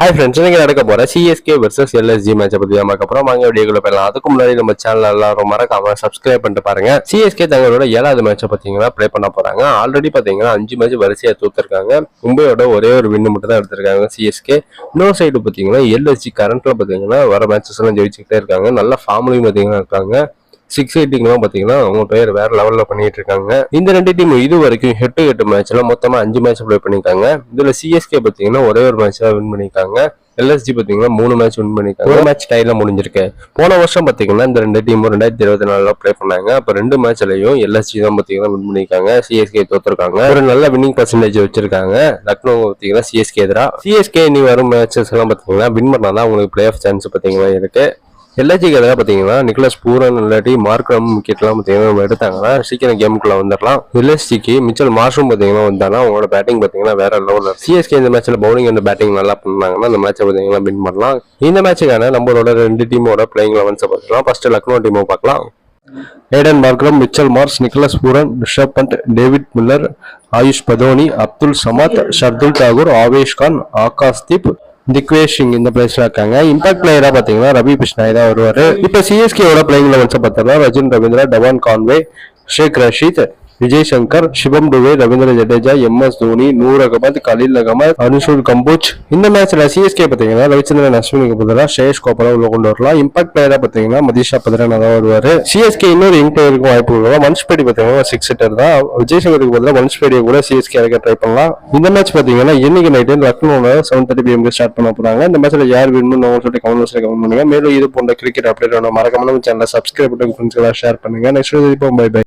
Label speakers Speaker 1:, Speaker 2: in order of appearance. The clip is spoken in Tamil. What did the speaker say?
Speaker 1: ஹாய் ஃப்ரெண்ட்ஸ் இன்னைக்கு நடக்க போற சிஎஸ்கே வர்சஸ் எல்எஸ்ஜி மேட்சை பற்றி தான் அப்புறம் வாங்க வீடியோக்குள்ள போயிடலாம். அதுக்கு முன்னாடி நம்ம சேனல் எல்லாரும் மறக்காம சப்ஸ்கிரைப் பண்ணிட்டு பாருங்க. சிஎஸ்கே தங்களோட ஏழாவது மேட்சை பார்த்தீங்கன்னா ப்ளே பண்ண போறாங்க. ஆல்ரெடி பார்த்தீங்கன்னா அஞ்சு மேட்ச் வரிசையாக தூத்துருக்காங்க. மும்பையோட ஒரே ஒரு வின்னு மட்டும் தான் எடுத்திருக்காங்க சிஎஸ்கே இன்னொரு சைடு பார்த்தீங்கன்னா எல்எஸ்ஜி கரண்ட்ல பார்த்தீங்கன்னா வர மேட்சஸ் எல்லாம் ஜெயிச்சுக்கிட்டே இருக்காங்க. நல்ல ஃபார்ம்லையும் பார்த்தீங்கன்னா இருக்காங்க. சிக்ஸ் எயிட்டிங்லாம் பார்த்தீங்கன்னா அவங்க பேர் வேற லெவலில் பண்ணிட்டு இருக்காங்க இந்த ரெண்டு டீம் இது வரைக்கும் ஹெட் டு ஹெட் மேட்ச்ல மொத்தமாக அஞ்சு மேட்ச் ப்ளே பண்ணியிருக்காங்க. இதில் சிஎஸ்கே பார்த்தீங்கன்னா ஒரே ஒரு மேட்ச் தான் வின் பண்ணியிருக்காங்க. எல்எஸ்ஜி பார்த்தீங்கன்னா மூணு மேட்ச் வின் பண்ணியிருக்காங்க. ஒரு மேட்ச் டைல முடிஞ்சிருக்கு. போன வருஷம் பார்த்தீங்கன்னா இந்த ரெண்டு டீமும் ரெண்டாயிரத்தி இருபத்தி நாலுல ப்ளே பண்ணாங்க. அப்போ ரெண்டு மேட்ச்லையும் எல்எஸ்ஜி தான் பார்த்தீங்கன்னா வின் பண்ணியிருக்காங்க. சிஎஸ்கே தோத்துருக்காங்க. ஒரு நல்ல வின்னிங் பர்சன்டேஜ் வச்சிருக்காங்க. லக்னோ பார்த்தீங்கன்னா சிஎஸ்கே எதிராக சிஎஸ்கே இனி வரும் மேட்சஸ் எல்லாம் பார்த்தீங்கன்னா வின் பண்ணாதான் அவங்களுக்கு பிளே ஆஃப் சான்ஸ் பார்த்தீங்கன்னா இருக்கு. எல்ஐஜிக்கு பார்த்தீங்கன்னா நிக்கலஸ் பூரன் இல்லாட்டி மார்க்ரம் விக்கெட்லாம் பார்த்தீங்கன்னா நம்ம எடுத்தாங்கன்னா சீக்கிரம் கேமுக்குள்ள வந்துடலாம் எல்எஸ்டிக்கு மிச்சல் மார்ஷும் பார்த்தீங்கன்னா வந்தாலும் அவங்களோட பேட்டிங் பார்த்தீங்கன்னா வேற லெவலில் சிஎஸ்கே இந்த மேட்ச்சில் பவுலிங் அந்த பேட்டிங் நல்லா பண்ணாங்கன்னா அந்த மேட்சை பார்த்தீங்கன்னா வின் பண்ணலாம். இந்த மேட்சுக்கான நம்மளோட ரெண்டு டீமோட பிளேயிங் லெவன்ஸை பார்க்கலாம் ஃபர்ஸ்ட் லக்னோ டீமை பார்க்கலாம் Aiden Markram Mitchell Marsh Nicholas Pooran Rishabh Pant David Miller Ayush Badoni Abdul Samad Shardul Thakur Avesh Khan Akash Deep Digvesh Singh இந்த பிளேஸ்ல இருக்காங்க. இம்பாக்ட் பிளேயரா பாத்தீங்கன்னா ரவி பிஷ்ணாய் தான் வருவாரு. இப்ப சிஎஸ்கேவோட பிளேயிங் லெவன்ஸை பார்த்தோம்னா Rachin Ravindra Devon Conway Shaik Rasheed Vijay Shankar Shivam Dube Ravindra Jadeja M S Dhoni Noor Ahmad Khaleel Ahmed Anshul Kamboj இந்த மேட்ச்ல சிஎஸ்கே பாத்தீங்கன்னா ரவிச்சந்திரன் அஸ்வினுக்கு பதிலாக ஷேஷ் கோபாலா உள்ள கொண்டு வரலாம். இம்பாக்ட் பிளேயரா பாத்தீங்கன்னா மதிஷா பத்ரன் தான் வருவாரு. சிஎஸ்கே இன்னொரு யங் பிளேயருக்கு வாய்ப்பு கொடுக்கலாம் மன்ஸ்பேடி பாத்தீங்கன்னா சிக்ஸ் செட்டர் தான். விஜய் சங்கருக்கு பதிலாக மன்ஸ்பேடியை கூட சிஎஸ்கே இறக்க ட்ரை பண்ணலாம். இந்த மேட்ச் பாத்தீங்கன்னா இன்னைக்கு நைட்டு லக்னோல செவன் தேர்ட்டி பிஎம்க்கு ஸ்டார்ட் பண்ண போறாங்க. இந்த மேட்ச்ல யார் வேணும்னு சொல்லிட்டு கமெண்ட் பாக்ஸ்ல கமெண்ட் பண்ணுங்க. மேலும் இது போன்ற கிரிக்கெட் அப்டேட் மறக்காம நம்ம சேனலை சப்ஸ்கிரைப் பண்ணி ஃப்ரெண்ட்ஸ்களை ஷேர் பண்ணுங்க. Next bye bye